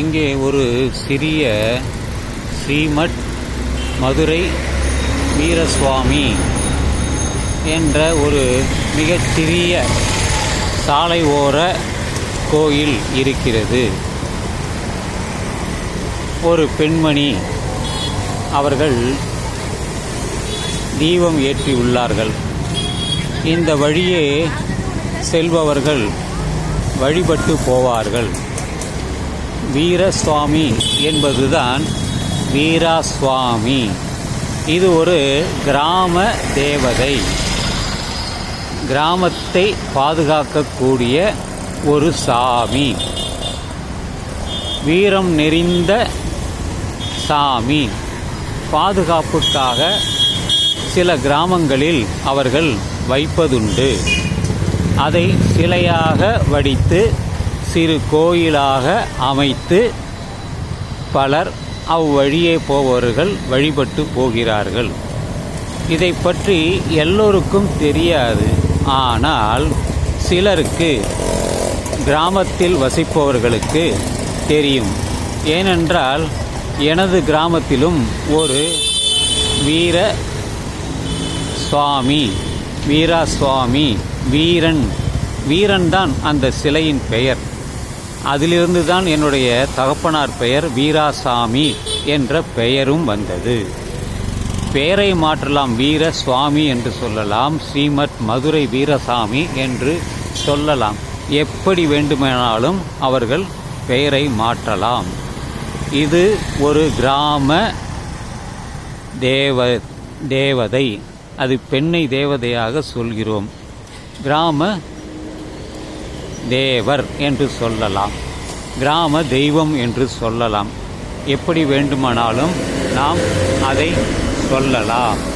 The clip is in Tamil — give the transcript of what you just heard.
இங்கே ஒரு சிறிய ஸ்ரீமட் மதுரை வீரசுவாமி என்ற ஒரு மிகச்சிறிய சாலை ஓர கோயில் இருக்கிறது. ஒரு பெண்மணி அவர்கள் தீபம் ஏற்றியுள்ளார்கள் இந்த வழியே செல்பவர்கள் வழிபட்டு போவார்கள். வீரசுவாமி என்பதுதான் வீராசுவாமி. இது ஒரு கிராம தேவதை. கிராமத்தை பாதுகாக்கக்கூடிய ஒரு சாமி. வீரம் நெறிந்த சாமி. பாதுகாப்புக்காக சில கிராமங்களில் அவர்கள் வைப்பதுண்டு. அதை சிலையாக வடித்து சிறு கோயிலாக அமைத்து பலர் அவ்வழியே போபவர்கள் வழிபட்டு போகிறார்கள். இதை பற்றி எல்லோருக்கும் தெரியாது. ஆனால் சிலருக்கு கிராமத்தில் வசிப்பவர்களுக்கு தெரியும். ஏனென்றால் எனது கிராமத்திலும் ஒரு வீர சுவாமி வீரா சுவாமி வீரன் வீரன் தான் அந்த சிலையின் பெயர். அதிலிருந்து தான் என்னுடைய தகப்பனார் பெயர் வீராசாமி என்ற பெயரும் வந்தது. பெயரை மாற்றலாம் வீர சுவாமி என்று சொல்லலாம் ஸ்ரீமத் மதுரை வீரசாமி என்று சொல்லலாம். எப்படி வேண்டுமானாலும் அவர்கள் பெயரை மாற்றலாம். இது ஒரு கிராம தேவ தேவதை அது பெண்ணை தேவதையாக சொல்கிறோம். கிராம தேவர் என்று சொல்லலாம். கிராம தெய்வம் என்று சொல்லலாம். எப்படி வேண்டுமானாலும் நாம் அதை சொல்லலாம்.